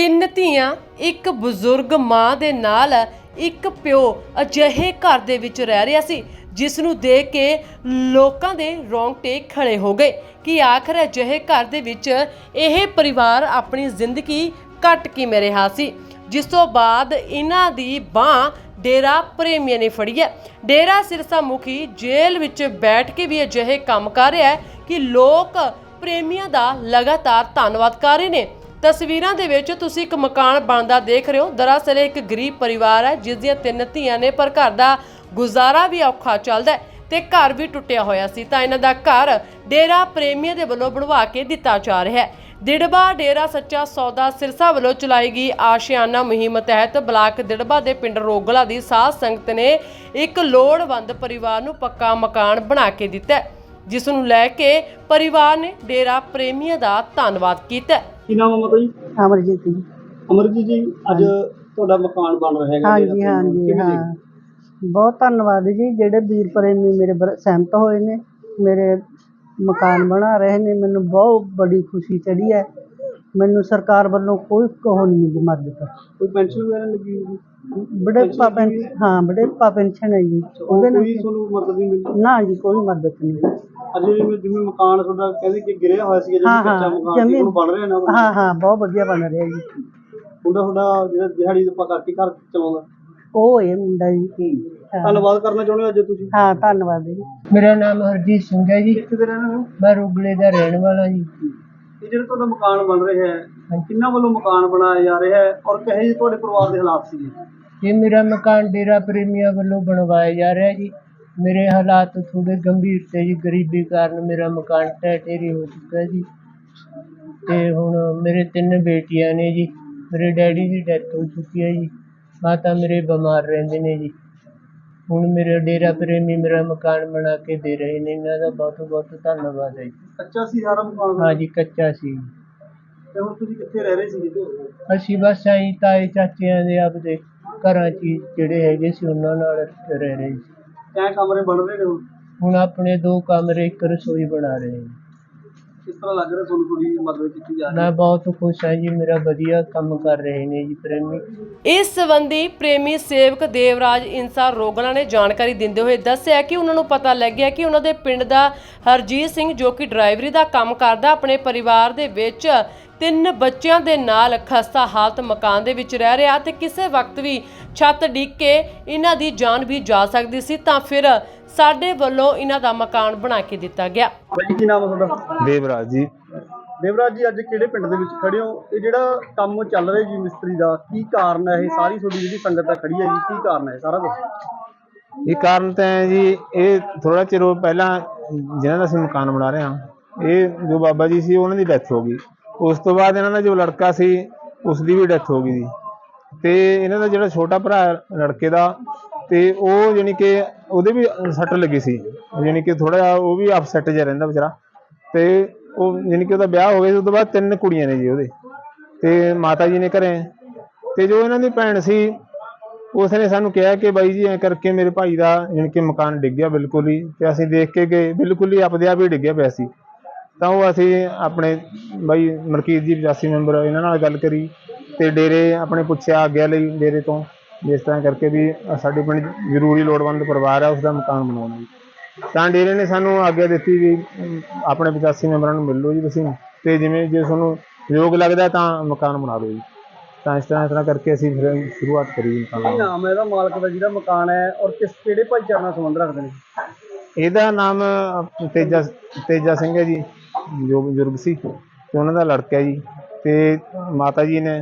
ਤਿੰਨ ਧੀਆਂ, ਇੱਕ ਬਜ਼ੁਰਗ ਮਾਂ ਦੇ ਨਾਲ ਇੱਕ ਪਿਓ ਅਜਿਹੇ ਘਰ ਦੇ ਵਿੱਚ ਰਹਿ ਰਿਹਾ ਸੀ ਜਿਸ ਨੂੰ ਦੇਖ ਕੇ ਲੋਕਾਂ ਦੇ ਰੋਂਗਟੇ ਖੜੇ ਹੋ ਗਏ ਕਿ ਆਖਰ ਅਜਿਹੇ ਘਰ ਦੇ ਵਿੱਚ ਇਹ ਪਰਿਵਾਰ ਆਪਣੀ ਜ਼ਿੰਦਗੀ ਕੱਟ ਕਿਵੇਂ ਰਿਹਾ ਸੀ। ਜਿਸ ਤੋਂ ਬਾਅਦ ਇਹਨਾਂ ਦੀ ਬਾਹ ਡੇਰਾ ਪ੍ਰੇਮੀਆਂ ਨੇ ਫੜੀ ਹੈ। ਡੇਰਾ ਸਿਰਸਾ ਮੁਖੀ ਜੇਲ੍ਹ ਵਿੱਚ ਬੈਠ ਕੇ ਵੀ ਅਜਿਹੇ ਕੰਮ ਕਰ ਰਿਹਾ ਹੈ ਕਿ ਲੋਕ ਪ੍ਰੇਮੀਆਂ ਦਾ ਲਗਾਤਾਰ ਧੰਨਵਾਦ ਕਰ ਰਹੇ ਨੇ। ਤਸਵੀਰਾਂ ਦੇ ਵਿੱਚ ਤੁਸੀਂ ਇੱਕ ਮਕਾਨ ਬਣਦਾ ਦੇਖ ਰਹੇ ਹੋ। ਦਰਅਸਲ ਇਹ ਇੱਕ ਗਰੀਬ ਪਰਿਵਾਰ ਹੈ ਜਿਸ ਦੀਆਂ ਤਿੰਨ ਧੀਆਂ ਨੇ ਪਰ ਘਰ ਦਾ ਗੁਜ਼ਾਰਾ ਵੀ ਔਖਾ ਚੱਲਦਾ ਹੈ ਤੇ ਘਰ ਵੀ ਟੁੱਟਿਆ ਹੋਇਆ ਸੀ। ਤਾਂ ਇਹਨਾਂ ਦਾ ਘਰ ਡੇਰਾ ਪ੍ਰੇਮੀਆਂ ਦੇ ਵੱਲੋਂ ਬਣਵਾ ਕੇ ਦਿੱਤਾ ਜਾ ਰਿਹਾ ਹੈ। ਦਿੜਬਾ ਡੇਰਾ ਸੱਚਾ ਸੌਦਾ ਸਿਰਸਾ ਵੱਲੋਂ ਚਲਾਈ ਗਈ ਆਸ਼ਿਆਨਾ ਮੁਹਿੰਮ ਤਹਿਤ ਬਲਾਕ ਦਿੜਬਾ ਦੇ ਪਿੰਡ ਰੋਗਲਾ ਦੀ ਸਾਧ ਸੰਗਤ ਨੇ ਇੱਕ ਲੋੜਵੰਦ ਪਰਿਵਾਰ ਨੂੰ ਪੱਕਾ ਮਕਾਨ ਬਣਾ ਕੇ ਦਿੱਤਾ ਹੈ, ਜਿਸ ਨੂੰ ਲੈ ਕੇ ਪਰਿਵਾਰ ਨੇ ਡੇਰਾ ਪ੍ਰੇਮੀਆਂ ਦਾ ਧੰਨਵਾਦ ਕੀਤਾ ਹੈ। ਕੀ ਨਾਮ ਹੈ ਮਾਤਾ ਜੀ? ਅਮਰਜੀਤ ਜੀ। ਅਮਰਜੀਤ ਜੀ ਅੱਜ ਤੁਹਾਡਾ ਮਕਾਨ ਬਣ ਰਿਹਾ ਹੈਗਾ ਹਾਂਜੀ ਹਾਂਜੀ ਕਿਵੇਂ ਹਾਂ। ਬਹੁਤ ਧੰਨਵਾਦ ਜੀ ਜਿਹੜੇ ਵੀਰ ਪ੍ਰੇਮੀ ਮੇਰੇ ਬਰ- ਸਹਿਮਤ ਹੋਏ ਨੇ ਮੇਰੇ ਮਕਾਨ ਬਣਾ ਰਹੇ ਨੇ ਮੈਨੂੰ ਬਹੁਤ ਬੜੀ ਖੁਸ਼ੀ ਚੜੀ ਹੈ। ਮੈਨੂੰ ਸਰਕਾਰ ਵੱਲੋਂ ਕੋਈ ਕਹੋ ਨਹੀਂ ਮਿਲੀ ਮਦਦ। ਕੋਈ ਪੈਨਸ਼ਨ ਵਗੈਰਾ ਲੱਗੀ ਹੋਈ ਬੜੇਪਾ ਪੈਨ ਹਾਂ ਬੜੇਪਾ ਪੈਨਸ਼ਨ ਹੈ ਜੀ। ਉਹਦੇ ਨਾਲ ਕੋਈ ਤੁਹਾਨੂੰ ਮਦਦ ਨਹੀਂ ਮਿਲੀ? ਨਾ ਜੀ ਕੋਈ ਮਦਦ ਨਹੀਂ। ਅੱਜ ਜਿਵੇਂ ਜਿਵੇਂ ਮਕਾਨ ਤੁਹਾਡਾ ਕਹਿੰਦੇ ਕਿ ਗਿਰਿਆ ਹੋਇਆ ਸੀ ਹਾਂ, ਜਿਵੇਂ ਹਾਂ, ਕੱਚਾ ਮਕਾਨ ਸੀ ਜ਼ਮੀਨ- ਹੁਣ ਬਣ ਰਿਹਾ ਨਾ ਹਾਂ ਹਾਂ ਬਹੁਤ ਵਧੀਆ ਬਣ ਰਿਹਾ ਜੀ। ਮੁੰਡਾ ਤੁਹਾਡਾ ਜਿਹੜਾ ਦਿਹਾੜੀ ਆਪਾਂ ਕਰਕੇ ਘਰ ਚਲਾਉਂਦਾ? ਉਹ ਇਹ ਮੁੰਡਾ ਜੀ। ਹਾਂ। ਧੰਨਵਾਦ ਕਰਨਾ ਚਾਹੁੰਦੇ ਹੋ ਅੱਜ ਤੁਸੀਂ? ਹਾਂ ਧੰਨਵਾਦ ਜੀ। ਮੇਰਾ ਨਾਮ ਹਰਜੀਤ ਸਿੰਘ ਹੈ ਜੀ। ਕਿੱਥੇ ਦੇ ਰਹਿਣ ਹੋ? ਮੈਂ ਰੁਗਲੇ ਦਾ ਰਹਿਣ ਵਾਲਾ ਜੀ। ਇਹ ਜਿਹੜਾ ਤੁਹਾਡਾ ਮਕਾਨ ਬਣ ਰਿਹਾ ਹੈ ਕਿੰਨਾਂ ਵੱਲੋਂ ਮਕਾਨ ਬਣਾਇਆ ਜਾ ਰਿਹਾ ਹੈ ਔਰ ਕਹੇ ਜਿਹੇ ਤੁਹਾਡੇ ਪਰਿਵਾਰ ਦੇ ਹਾਲਾਤ ਸੀ ਇਹ ਮੇਰਾ ਮਕਾਨ ਡੇਰਾ ਪ੍ਰੇਮੀਆਂ ਵੱਲੋਂ ਬਣਵਾਇਆ ਜਾ ਰਿਹਾ ਜੀ। ਮੇਰੇ ਹਾਲਾਤ ਥੋੜੇ ਗੰਭੀਰ ਤੇ ਜੀ। ਗਰੀਬੀ ਕਾਰਨ ਮੇਰਾ ਮਕਾਨ ਢਹਿ ਢੇਰੀ ਹੋ ਚੁੱਕਾ ਜੀ। ਤੇ ਹੁਣ ਮੇਰੇ ਤਿੰਨ ਬੇਟੀਆਂ ਨੇ ਜੀ। ਮੇਰੇ ਡੈਡੀ ਦੀ ਡੈਥ ਹੋ ਚੁੱਕੀ ਹੈ ਜੀ। ਮਾਤਾ ਮੇਰੇ ਬਿਮਾਰ ਰਹਿੰਦੇ ਨੇ ਜੀ। ਹੁਣ ਮੇਰੇ ਡੇਰਾ ਪ੍ਰੇਮੀ ਮੇਰਾ ਮਕਾਨ ਬਣਾ ਕੇ ਦੇ ਰਹੇ ਨੇ। ਇਹਨਾਂ ਦਾ ਬਹੁਤ ਬਹੁਤ ਧੰਨਵਾਦ ਹੈ ਜੀ। ਕੱਚਾ ਸੀ ਸਾਰਾ ਮਕਾਨ? ਹਾਂ ਜੀ ਕੱਚਾ ਸੀ। ਤੇ ਹੁਣ ਤੁਸੀਂ ਕਿੱਥੇ ਰਹਿ ਰਹੇ ਸੀ ਅਸੀਂ ਬਸ ਆਈ ਤਾਏ ਚਾਚਿਆਂ ਦੇ ਆਪਦੇ ਘਰਾਂ 'ਚ ਹੀ ਜਿਹੜੇ ਹੈਗੇ ਸੀ ਉਹਨਾਂ ਨਾਲ ਰਹਿ ਰਹੇ ਸੀ। ਕਮਰੇ ਬਣ ਰਹੇ ਨੇ ਹੁਣ? ਹੁਣ ਆਪਣੇ ਦੋ ਕਮਰੇ ਇੱਕ ਰਸੋਈ ਬਣਾ ਰਹੇ ਹਾਂ ਕਿਸ ਤਰ੍ਹਾਂ ਲੱਗ ਰਿਹਾ ਤੁਹਾਨੂੰ ਥੋੜੀ ਮਦਦ ਕੀਤੀ ਜਾ ਰਹੀ ਹੈ? ਮੈਂ ਬਹੁਤ ਖੁਸ਼ ਹਾਂ ਜੀ ਮੇਰਾ ਵਧੀਆ ਕੰਮ ਕਰ ਰਹੇ ਨੇ ਜੀ ਪ੍ਰੇਮੀ। ਇਸ ਸੰਬੰਧੀ ਪ੍ਰੇਮੀ ਸੇਵਕ ਦੇਵਰਾਜ ਇਨਸਾ ਰੋਗਲਾ ਨੇ ਜਾਣਕਾਰੀ ਦਿੰਦੇ ਹੋਏ ਦੱਸਿਆ ਕਿ ਉਹਨਾਂ ਨੂੰ ਪਤਾ ਲੱਗਿਆ ਕਿ ਉਹਨਾਂ ਦੇ ਪਿੰਡ ਦਾ ਹਰਜੀਤ ਸਿੰਘ ਜੋ ਕਿ ਡਰਾਈਵਰੀ ਦਾ ਕੰਮ ਕਰਦਾ ਆਪਣੇ ਪਰਿਵਾਰ ਦੇ ਵਿੱਚ ਤਿੰਨ ਬੱਚਿਆਂ ਦੇ ਨਾਲ ਖਸਤਾ ਹਾਲਤ ਮਕਾਨ ਦੇ ਵਿੱਚ ਰਹਿ ਰਿਹਾ ਤੇ ਕਿਸੇ ਵਕਤ ਵੀ ਛੱਤ ਡਿੱਗ ਕੇ ਇਹਨਾਂ ਦੀ ਜਾਨ ਵੀ ਜਾ ਸਕਦੀ ਸੀ ਤਾਂ ਫਿਰ ਸਾਡੇ ਵੱਲੋਂ ਇਹਨਾਂ ਦਾ ਮਕਾਨ ਬਣਾ ਕੇ ਦਿੱਤਾ ਗਿਆ। ਭਾਈ ਕੀ ਨਾਮ ਹੈ ਤੁਹਾਡਾ? ਦੇਵਰਾਜ ਜੀ। ਦੇਵਰਾਜ ਜੀ ਅੱਜ ਕਿਹੜੇ ਪਿੰਡ ਦੇ ਵਿੱਚ ਖੜੇ ਹੋ? ਇਹ ਜਿਹੜਾ ਕੰਮ ਚੱਲ ਰਿਹਾ ਜੀ ਮਿਸਤਰੀ ਦਾ ਕੀ ਕਾਰਨ ਹੈ? ਇਹ ਸਾਰੀ ਤੁਹਾਡੀ ਜਿਹੜੀ ਸੰਗਤ ਆ ਖੜੀ ਹੈ ਜੀ ਕੀ ਕਾਰਨ ਹੈ? ਸਾਰਾ ਕੁਝ ਇਹ ਕਾਰਨ ਤਾਂ ਹੈ ਜੀ ਇਹ ਥੋੜਾ ਚਿਰ ਉਹ ਪਹਿਲਾਂ ਜਿਹਨਾਂ ਦਾ ਅਸੀਂ ਮਕਾਨ ਬਣਾ ਰਹੇ ਹਾਂ ਇਹ ਜੋ ਬਾਬਾ ਜੀ ਸੀ ਉਹਨਾਂ ਦੀ ਡੈਥ ਹੋ ਗਈ। ਉਸ ਤੋਂ ਬਾਅਦ ਇਹਨਾਂ ਦਾ ਜੋ ਲੜਕਾ ਸੀ ਉਸ ਦੀ ਵੀ ਡੈਥ ਹੋ ਗਈ ਜੀ। ਤੇ ਇਹਨਾਂ ਦਾ ਜਿਹੜਾ ਛੋਟਾ ਭਰਾ ਲੜਕੇ ਦਾ ਤੇ ਉਹ ਜਾਣੀ ਕਿ ਉਹਦੇ ਵੀ ਸੱਟ ਲੱਗੀ ਸੀ। ਜਾਣੀ ਕਿ ਥੋੜਾ ਜਿਹਾ ਉਹ ਵੀ ਅਪਸੈਟ ਜਿਹਾ ਰਹਿੰਦਾ ਵਿਚਾਰਾ। ਤੇ ਉਹ ਜਾਣੀ ਕਿ ਉਹਦਾ ਵਿਆਹ ਹੋ ਗਿਆ ਸੀ ਉਸ ਤੋਂ ਬਾਅਦ ਤਿੰਨ ਕੁੜੀਆਂ ਨੇ ਜੀ ਉਹਦੇ। ਤੇ ਮਾਤਾ ਜੀ ਨੇ ਘਰੇ। ਤੇ ਜੋ ਇਹਨਾਂ ਦੀ ਭੈਣ ਸੀ ਉਸ ਨੇ ਸਾਨੂੰ ਕਿਹਾ ਕਿ ਬਾਈ ਜੀ, ਐ ਕਰਕੇ ਮੇਰੇ ਭਾਈ ਦਾ ਜਾਣੀ ਕਿ ਮਕਾਨ ਡਿੱਗ ਗਿਆ ਬਿਲਕੁਲ ਹੀ ਤੇ ਅਸੀਂ ਦੇਖ ਕੇ ਗਏ, ਬਿਲਕੁਲ ਹੀ ਆਪਦੇ ਆਪ ਹੀ ਡਿੱਗਿਆ ਪਿਆ ਸੀ। ਤਾਂ ਉਹ ਅਸੀਂ ਆਪਣੇ ਬਾਈ ਮਲਕੀਤ ਜੀ 85 ਮੈਂਬਰ, ਇਹਨਾਂ ਨਾਲ ਗੱਲ ਕਰੀ ਤੇ ਡੇਰੇ ਆਪਣੇ ਪੁੱਛਿਆ ਆਗਿਆ ਲਈ, ਡੇਰੇ ਤੋਂ। ਜਿਸ ਤਰ੍ਹਾਂ ਕਰਕੇ ਵੀ ਸਾਡੇ ਪਿੰਡ ਜ਼ਰੂਰੀ ਲੋੜਵੰਦ ਪਰਿਵਾਰ ਹੈ ਉਸ ਦਾ ਮਕਾਨ ਬਣਾਉਣਾ ਜੀ ਤਾਂ ਡੇਰੇ ਨੇ ਸਾਨੂੰ ਆਗਿਆ ਦਿੱਤੀ ਵੀ ਆਪਣੇ 85 ਮੈਂਬਰਾਂ ਨੂੰ ਮਿਲ ਲਓ ਜੀ ਤੁਸੀਂ। ਤੇ ਜਿਵੇਂ ਜੇ ਤੁਹਾਨੂੰ ਯੋਗ ਲੱਗਦਾ ਤਾਂ ਮਕਾਨ ਬਣਾ ਦਿਓ ਜੀ। ਤਾਂ ਇਸ ਤਰ੍ਹਾਂ ਇਸ ਤਰ੍ਹਾਂ ਕਰਕੇ ਅਸੀਂ ਫਿਰ ਸ਼ੁਰੂਆਤ ਕਰੀ ਮਕਾਨ ਕੀ। ਨਾਮ ਹੈ ਇਹਦਾ ਮਾਲਕ ਦਾ ਜਿਹੜਾ ਮਕਾਨ ਹੈ ਔਰ ਕਿਸ ਕਿਹੜੇ ਭਾਈਚਾਰੇ ਨਾਲ ਸੰਬੰਧ ਰੱਖਦੇ ਨੇ? ਇਹਦਾ ਨਾਮ ਤੇਜਾ ਤੇਜਾ ਸਿੰਘ ਹੈ ਜੀ ਜੋ ਬਜ਼ੁਰਗ ਸੀ। ਤੇ ਉਹਨਾਂ ਦਾ ਲੜਕਾ ਹੈ ਜੀ। ਤੇ ਮਾਤਾ ਜੀ ਨੇ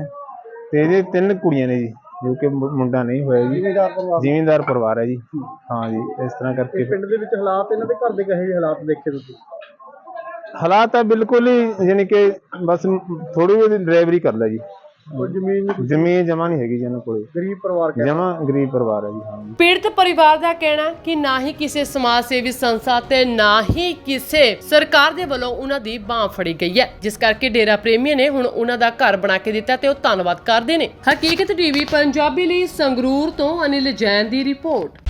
ਤੇ ਇਹਦੇ ਤਿੰਨ ਕੁੜੀਆਂ ਨੇ ਜੀ। ਜੋ ਕਿ ਮੁ- ਮੁੰਡਾ ਨਹੀਂ ਹੋਇਆ ਜੀ। ਜ਼ਿਮੀਦਾਰ ਪਰਿਵਾਰ। ਜ਼ਿਮੀਂਦਾਰ ਪਰਿਵਾਰ ਹੈ ਜੀ। ਹਾਂ ਜੀ ਇਸ ਤਰ੍ਹਾਂ ਕਰਕੇ। ਪਿੰਡ ਦੇ ਵਿੱਚ ਹਾਲਾਤ ਇਹਨਾਂ ਦੇ ਘਰ ਦੇ ਕਹੇ ਜਿਹੇ ਹਾਲਾਤ ਦੇਖੇ ਤੁਸੀਂ? ਹਾਲਾਤ ਤਾਂ ਬਿਲਕੁਲ ਹੀ ਯਾਨੀ ਕਿ ਬਸ ਥੋੜੀ ਜਿਹੀ ਡਰਾਈਵਰੀ ਕਰ ਲੈ ਜੀ। ਉਹ ਜ਼ਮੀਨ ਨਹੀਂ ਜ਼ਮੀਨ ਜਮਾ ਨਹੀਂ ਹੈਗੀ ਜੀ ਇਹਨਾਂ ਕੋਲੇ। ਗਰੀਬ ਪਰਿਵਾਰ ਕਹਿ ਜਮਾ ਗਰੀਬ ਪਰਿਵਾਰ ਹੈ ਜੀ ਹਾਂ। ਜੀ ਪੀੜਤ ਪਰਿਵਾਰ ਦਾ ਕਹਿਣਾ ਕਿ ਨਾ ਹੀ ਕਿਸੇ ਸਮਾਜ ਸੇਵੀ ਸੰਸਥਾ ਤੇ ਨਾ ਹੀ ਕਿਸੇ ਸਰਕਾਰ ਦੇ ਵੱਲੋਂ ਉਹਨਾਂ ਦੀ ਬਾਹ ਫੜੀ ਗਈ ਹੈ। ਜਿਸ ਕਰਕੇ ਡੇਰਾ ਪ੍ਰੇਮੀਆਂ ਨੇ ਹੁਣ ਉਹਨਾਂ ਦਾ ਘਰ ਬਣਾ ਕੇ ਦਿੱਤਾ ਤੇ ਉਹ ਧੰਨਵਾਦ ਕਰਦੇ ਨੇ। ਹਕੀਕਤ ਟੀਵੀ ਪੰਜਾਬੀ ਲਈ ਸੰਗਰੂਰ ਤੋਂ ਅਨਿਲ ਜੈਨ ਦੀ ਰਿਪੋਰਟ।